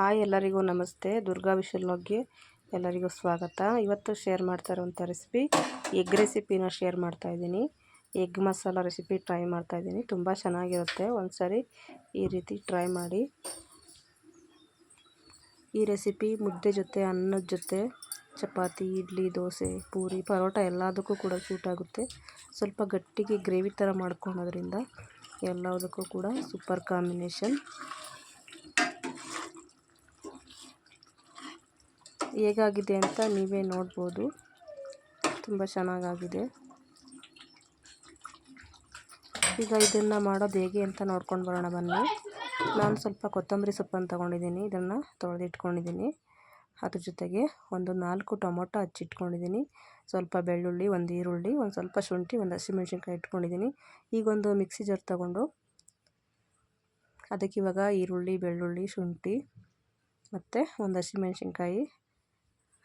Hi ಎಲ್ಲರಿಗೂ ನಮಸ್ತೆ. ದುರ್ಗಾ ವಿಶಲ್ನೋಗ್ಗೆ ಎಲ್ಲರಿಗೂ ಸ್ವಾಗತ. ಇವತ್ತು ಶೇರ್ ಮಾಡ್ತಾ ಇರುವಂಥ ರೆಸಿಪಿ ಎಗ್ ರೆಸಿಪಿನ ಶೇರ್ ಮಾಡ್ತಾ ಇದ್ದೀನಿ. ಎಗ್ ಮಸಾಲ ರೆಸಿಪಿ ಟ್ರೈ ಮಾಡ್ತಾ ಇದ್ದೀನಿ. ತುಂಬ ಚೆನ್ನಾಗಿರುತ್ತೆ. ಒಂದು ಸಾರಿ ಈ ರೀತಿ ಟ್ರೈ ಮಾಡಿ. ಈ ರೆಸಿಪಿ ಮುದ್ದೆ ಜೊತೆ, ಅನ್ನದ ಜೊತೆ, ಚಪಾತಿ, ಇಡ್ಲಿ, ದೋಸೆ, ಪೂರಿ, ಪರೋಟ ಎಲ್ಲದಕ್ಕೂ ಕೂಡ ಸೂಟ್ ಆಗುತ್ತೆ. ಸ್ವಲ್ಪ ಗಟ್ಟಿಗೆ ಗ್ರೇವಿ ಥರ ಮಾಡ್ಕೊಳೋದ್ರಿಂದ ಎಲ್ಲದಕ್ಕೂ ಕೂಡ ಸೂಪರ್ ಕಾಂಬಿನೇಷನ್ ಹೇಗಾಗಿದೆ ಅಂತ ನೀವೇ ನೋಡ್ಬೋದು. ತುಂಬ ಚೆನ್ನಾಗಾಗಿದೆ. ಈಗ ಇದನ್ನು ಮಾಡೋದು ಹೇಗೆ ಅಂತ ನೋಡ್ಕೊಂಡು ಬರೋಣ ಬನ್ನಿ. ನಾನು ಸ್ವಲ್ಪ ಕೊತ್ತಂಬರಿ ಸೊಪ್ಪನ್ನು ತೊಗೊಂಡಿದ್ದೀನಿ. ಇದನ್ನು ತೊಳೆದಿಟ್ಕೊಂಡಿದ್ದೀನಿ. ಅದ್ರ ಜೊತೆಗೆ ಒಂದು ನಾಲ್ಕು ಟೊಮೊಟೊ ಹಚ್ಚಿಟ್ಕೊಂಡಿದ್ದೀನಿ. ಸ್ವಲ್ಪ ಬೆಳ್ಳುಳ್ಳಿ, ಒಂದು ಈರುಳ್ಳಿ, ಒಂದು ಸ್ವಲ್ಪ ಶುಂಠಿ, ಒಂದು ಹಸಿಮೆಣ್ಸಿನ್ಕಾಯಿ ಇಟ್ಕೊಂಡಿದ್ದೀನಿ. ಈಗೊಂದು ಮಿಕ್ಸಿ ಜಾರ್ ತೊಗೊಂಡು ಅದಕ್ಕೆ ಇವಾಗ ಈರುಳ್ಳಿ, ಬೆಳ್ಳುಳ್ಳಿ, ಶುಂಠಿ ಮತ್ತು ಒಂದು ಹಸಿಮೆಣ್ಸಿನ್ಕಾಯಿ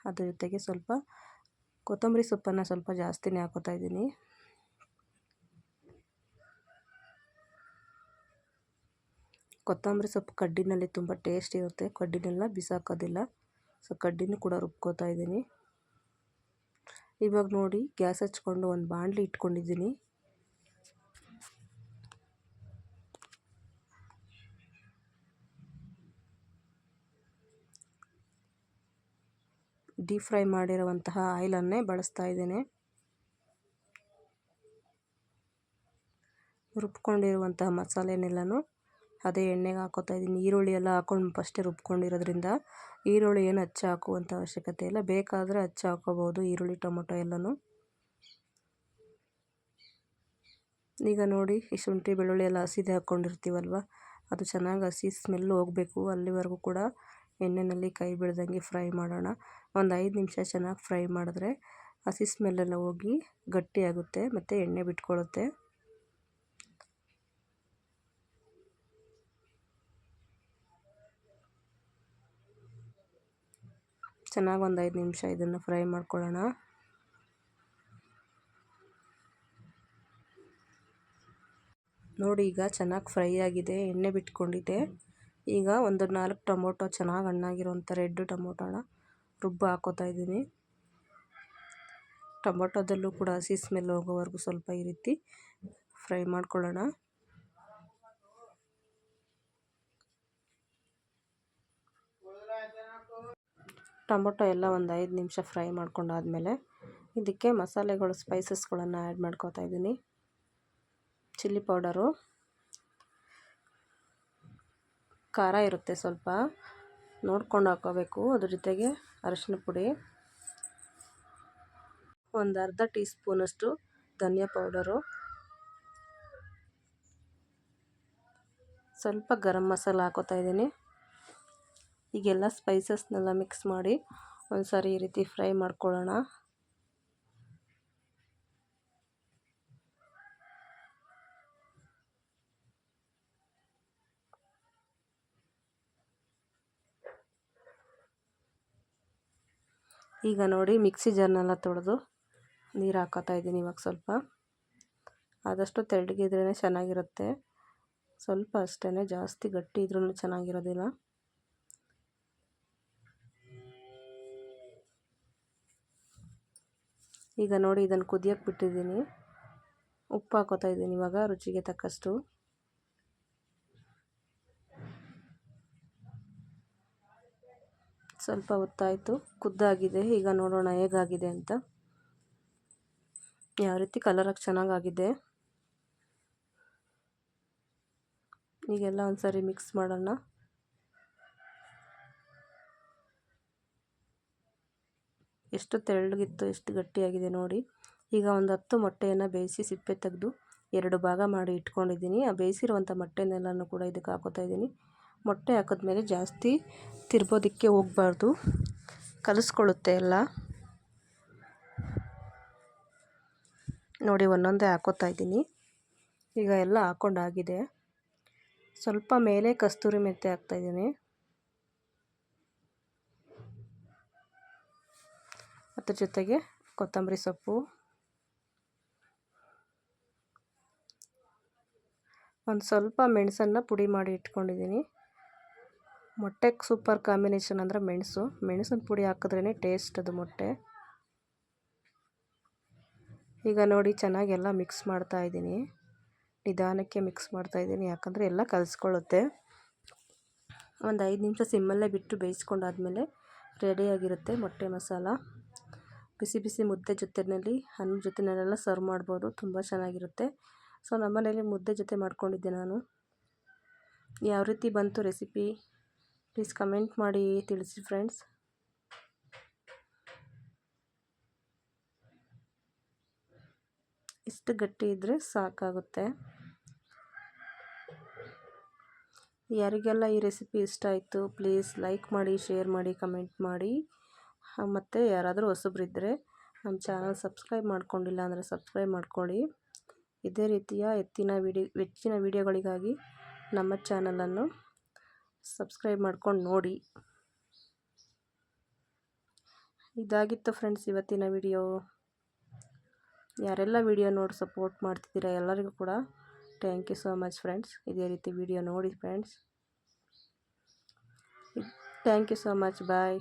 ಅದ್ರ ಜೊತೆಗೆ ಸ್ವಲ್ಪ ಕೊತ್ತಂಬರಿ ಸೊಪ್ಪನ್ನು ಸ್ವಲ್ಪ ಜಾಸ್ತಿನೇ ಹಾಕೋತಾ ಇದ್ದೀನಿ. ಕೊತ್ತಂಬರಿ ಸೊಪ್ಪು ಕಡ್ಡಿನಲ್ಲಿ ತುಂಬ ಟೇಸ್ಟ್ ಇರುತ್ತೆ. ಕಡ್ಡಿನೆಲ್ಲ ಬಿಸಾಕೋದಿಲ್ಲ. ಸೊ, ಕಡ್ಡಿನೂ ಕೂಡ ರುಬ್ಕೋತಾ ಇದ್ದೀನಿ. ಇವಾಗ ನೋಡಿ ಗ್ಯಾಸ್ ಹಚ್ಕೊಂಡು ಒಂದು ಬಾಣಲಿ ಇಟ್ಕೊಂಡಿದ್ದೀನಿ. ಡೀಪ್ ಫ್ರೈ ಮಾಡಿರುವಂತಹ ಆಯಿಲನ್ನೇ ಬಳಸ್ತಾ ಇದ್ದೇನೆ. ರುಬ್ಕೊಂಡಿರುವಂತಹ ಮಸಾಲೆನೆಲ್ಲನೂ ಅದೇ ಎಣ್ಣೆಗೆ ಹಾಕೋತಾ ಇದ್ದೀನಿ. ಈರುಳ್ಳಿ ಎಲ್ಲ ಹಾಕೊಂಡು ಫಸ್ಟೇ ರುಬ್ಕೊಂಡಿರೋದ್ರಿಂದ ಈರುಳ್ಳಿ ಏನು ಹಚ್ಚ ಹಾಕುವಂಥ ಅವಶ್ಯಕತೆ ಇಲ್ಲ. ಬೇಕಾದರೆ ಹಚ್ಚ ಹಾಕೋಬೋದು, ಈರುಳ್ಳಿ, ಟೊಮೊಟೊ ಎಲ್ಲನೂ. ಈಗ ನೋಡಿ ಈ ಶುಂಠಿ ಬೆಳ್ಳುಳ್ಳಿ ಎಲ್ಲ ಹಸಿದೆ ಹಾಕ್ಕೊಂಡಿರ್ತೀವಲ್ವ ಅದು ಚೆನ್ನಾಗಿ ಹಸಿ ಸ್ಮೆಲ್ ಹೋಗಬೇಕು. ಅಲ್ಲಿವರೆಗೂ ಕೂಡ ಎಣ್ಣೆಯಲ್ಲಿ ಕೈ ಬಿಡ್ದಂಗೆ ಫ್ರೈ ಮಾಡೋಣ. ಒಂದು ಐದು ನಿಮಿಷ ಚೆನ್ನಾಗಿ ಫ್ರೈ ಮಾಡಿದ್ರೆ ಹಸಿ ಸ್ಮೆಲ್ಲೆಲ್ಲ ಹೋಗಿ ಗಟ್ಟಿಯಾಗುತ್ತೆ ಮತ್ತು ಎಣ್ಣೆ ಬಿಟ್ಕೊಳ್ಳುತ್ತೆ. ಚೆನ್ನಾಗಿ ಒಂದು ಐದು ನಿಮಿಷ ಇದನ್ನು ಫ್ರೈ ಮಾಡ್ಕೊಳ್ಳೋಣ. ನೋಡಿ ಈಗ ಚೆನ್ನಾಗಿ ಫ್ರೈ ಆಗಿದೆ, ಎಣ್ಣೆ ಬಿಟ್ಕೊಂಡಿದೆ. ಈಗ ಒಂದು ನಾಲ್ಕು ಟೊಮೊಟೊ ಚೆನ್ನಾಗಿ ಹಣ್ಣಾಗಿರೋಂಥ ರೆಡ್ ಟೊಮೊಟೊನ ರುಬ್ಬು ಹಾಕೋತಾ ಇದ್ದೀನಿ. ಟೊಮೊಟೊದಲ್ಲೂ ಕೂಡ ಹಸಿ ಸ್ಮೆಲ್ ಹೋಗೋವರೆಗೂ ಸ್ವಲ್ಪ ಈ ರೀತಿ ಫ್ರೈ ಮಾಡ್ಕೊಳ್ಳೋಣ. ಟೊಮೊಟೊ ಎಲ್ಲ ಒಂದು ಐದು ನಿಮಿಷ ಫ್ರೈ ಮಾಡ್ಕೊಂಡಾದಮೇಲೆ ಇದಕ್ಕೆ ಮಸಾಲೆಗಳು ಸ್ಪೈಸಸ್ಗಳನ್ನು ಆ್ಯಡ್ ಮಾಡ್ಕೋತಾ ಇದ್ದೀನಿ. ಚಿಲ್ಲಿ ಪೌಡರು ಖಾರ ಇರುತ್ತೆ ಸ್ವಲ್ಪ. ನೋಡ್ಕೊಂಡು ಹಾಕೋಬೇಕು. ಅದ್ರ ಜೊತೆಗೆ ಅರಶಿನ ಪುಡಿ, ಒಂದು ಅರ್ಧ ಟೀ ಸ್ಪೂನಷ್ಟು ಧನಿಯಾ ಪೌಡರು, ಸ್ವಲ್ಪ ಗರಂ ಮಸಾಲ ಹಾಕೋತಾ ಇದ್ದೀನಿ. ಈಗೆಲ್ಲ ಸ್ಪೈಸಸ್ನೆಲ್ಲ ಮಿಕ್ಸ್ ಮಾಡಿ ಒಂದು ಸಾರಿ ಈ ರೀತಿ ಫ್ರೈ ಮಾಡ್ಕೊಳ್ಳೋಣ. ಈಗ ನೋಡಿ ಮಿಕ್ಸಿ ಜಾರ್ನೆಲ್ಲ ತೊಳೆದು ನೀರು ಹಾಕೋತಾ ಇದ್ದೀನಿ ಇವಾಗ ಸ್ವಲ್ಪ. ಆದಷ್ಟು ತೆಳ್ಳಗಿದ್ರೇ ಚೆನ್ನಾಗಿರುತ್ತೆ. ಸ್ವಲ್ಪ ಅಷ್ಟೇ ಜಾಸ್ತಿ ಗಟ್ಟಿ ಇದ್ರೂ ಚೆನ್ನಾಗಿರೋದಿಲ್ಲ. ಈಗ ನೋಡಿ ಇದನ್ನು ಕುದಿಯೋಕ್ಕೆ ಬಿಟ್ಟಿದ್ದೀನಿ. ಉಪ್ಪು ಹಾಕೋತಾ ಇದ್ದೀನಿ ಇವಾಗ ರುಚಿಗೆ ತಕ್ಕಷ್ಟು. ಸ್ವಲ್ಪ ಹೊತ್ತಾಯಿತು. ಕುದ್ದಾಗಿದೆ ಈಗ ನೋಡೋಣ ಹೇಗಾಗಿದೆ ಅಂತ. ಯಾವ ರೀತಿ ಕಲರಾಗಿ ಚೆನ್ನಾಗಾಗಿದೆ. ಈಗೆಲ್ಲ ಒಂದ್ಸರಿ ಮಿಕ್ಸ್ ಮಾಡೋಣ. ಎಷ್ಟು ತೆಳ್ಳಗಿತ್ತು, ಎಷ್ಟು ಗಟ್ಟಿಯಾಗಿದೆ ನೋಡಿ. ಈಗ ಒಂದು ಹತ್ತು ಮೊಟ್ಟೆಯನ್ನು ಬೇಯಿಸಿ ಸಿಪ್ಪೆ ತೆಗೆದು ಎರಡು ಭಾಗ ಮಾಡಿ ಇಟ್ಕೊಂಡಿದ್ದೀನಿ. ಆ ಬೇಯಿಸಿರುವಂಥ ಮೊಟ್ಟೆನೆಲ್ಲನೂ ಕೂಡ ಇದಕ್ಕೆ ಹಾಕೋತಾ ಇದ್ದೀನಿ. ಮೊಟ್ಟೆ ಹಾಕಿದ್ಮೇಲೆ ಜಾಸ್ತಿ ತಿರ್ಬೋದಕ್ಕೆ ಹೋಗಬಾರ್ದು. ಕಲಸ್ಕೊಳ್ಳುತ್ತೆ ಎಲ್ಲ. ನೋಡಿ ಒಂದೊಂದೇ ಹಾಕೋತಾ ಇದ್ದೀನಿ. ಈಗ ಎಲ್ಲ ಹಾಕ್ಕೊಂಡಾಗಿದೆ ಸ್ವಲ್ಪ ಮೇಲೆ ಕಸ್ತೂರಿ ಮೆಂತೆ ಹಾಕ್ತಾಯಿದ್ದೀನಿ ಅದ್ರ ಜೊತೆಗೆ ಕೊತ್ತಂಬರಿ ಸೊಪ್ಪು. ಒಂದು ಸ್ವಲ್ಪ ಮೆಣಸನ್ನು ಪುಡಿ ಮಾಡಿ ಇಟ್ಕೊಂಡಿದ್ದೀನಿ. ಮೊಟ್ಟೆಗೆ ಸೂಪರ್ ಕಾಂಬಿನೇಷನ್ ಅಂದರೆ ಮೆಣಸು. ಮೆಣಸಿನ ಪುಡಿ ಹಾಕಿದ್ರೇ ಟೇಸ್ಟ್ ಅದು ಮೊಟ್ಟೆ. ಈಗ ನೋಡಿ ಚೆನ್ನಾಗೆಲ್ಲ ಮಿಕ್ಸ್ ಮಾಡ್ತಾ ಇದ್ದೀನಿ. ನಿಧಾನಕ್ಕೆ ಮಿಕ್ಸ್ ಮಾಡ್ತಾ ಇದ್ದೀನಿ, ಯಾಕಂದರೆ ಎಲ್ಲ ಕಲಿಸ್ಕೊಳ್ಳುತ್ತೆ. ಒಂದು ಐದು ನಿಮಿಷ ಸಿಮ್ಮಲ್ಲೇ ಬಿಟ್ಟು ಬೇಯಿಸ್ಕೊಂಡಾದ್ಮೇಲೆ ರೆಡಿಯಾಗಿರುತ್ತೆ ಮೊಟ್ಟೆ ಮಸಾಲ. ಬಿಸಿ ಬಿಸಿ ಮುದ್ದೆ ಜೊತೆನಲ್ಲಿ ಅನ್ನ ಜೊತೆನಲ್ಲೆಲ್ಲ ಸರ್ವ್ ಮಾಡ್ಬೋದು, ತುಂಬ ಚೆನ್ನಾಗಿರುತ್ತೆ. ಸೊ, ನಮ್ಮನೇಲಿ ಮುದ್ದೆ ಜೊತೆ ಮಾಡ್ಕೊಂಡಿದ್ದೆ ನಾನು. ಯಾವ ರೀತಿ ಬಂತು ರೆಸಿಪಿ ಪ್ಲೀಸ್ ಕಮೆಂಟ್ ಮಾಡಿ ತಿಳಿಸಿ ಫ್ರೆಂಡ್ಸ್ ಇಷ್ಟು ಗಟ್ಟಿ ಇದ್ದರೆ ಸಾಕಾಗುತ್ತೆ. ಯಾರಿಗೆಲ್ಲ ಈ ರೆಸಿಪಿ ಇಷ್ಟ ಆಯಿತು ಪ್ಲೀಸ್ ಲೈಕ್ ಮಾಡಿ ಶೇರ್ ಮಾಡಿ ಕಮೆಂಟ್ ಮಾಡಿ. ಮತ್ತು ಯಾರಾದರೂ ಹೊಸಬ್ರಿದ್ದರೆ ನಮ್ಮ ಚಾನಲ್ ಸಬ್ಸ್ಕ್ರೈಬ್ ಮಾಡ್ಕೊಂಡಿಲ್ಲ ಅಂದರೆ ಸಬ್ಸ್ಕ್ರೈಬ್ ಮಾಡ್ಕೊಳ್ಳಿ. ಇದೇ ರೀತಿಯ ಎತ್ತಿನ ವಿಡಿ, ಹೆಚ್ಚಿನ ವಿಡಿಯೋಗಳಿಗಾಗಿ ನಮ್ಮ ಚಾನಲನ್ನು ಸಬ್ಸ್ಕ್ರೈಬ್ ಮಾಡ್ಕೊಂಡು ನೋಡಿ. ಇದಾಗಿತ್ತು ಫ್ರೆಂಡ್ಸ್ ಇವತ್ತಿನ ವಿಡಿಯೋ ಯಾರೆಲ್ಲ ವಿಡಿಯೋ ನೋಡಿ ಸಪೋರ್ಟ್ ಮಾಡ್ತಿದ್ದೀರಾ ಎಲ್ಲರಿಗೂ ಕೂಡ thank you so much friends ಇದೇ ರೀತಿ ವಿಡಿಯೋ ನೋಡಿ friends thank you so much bye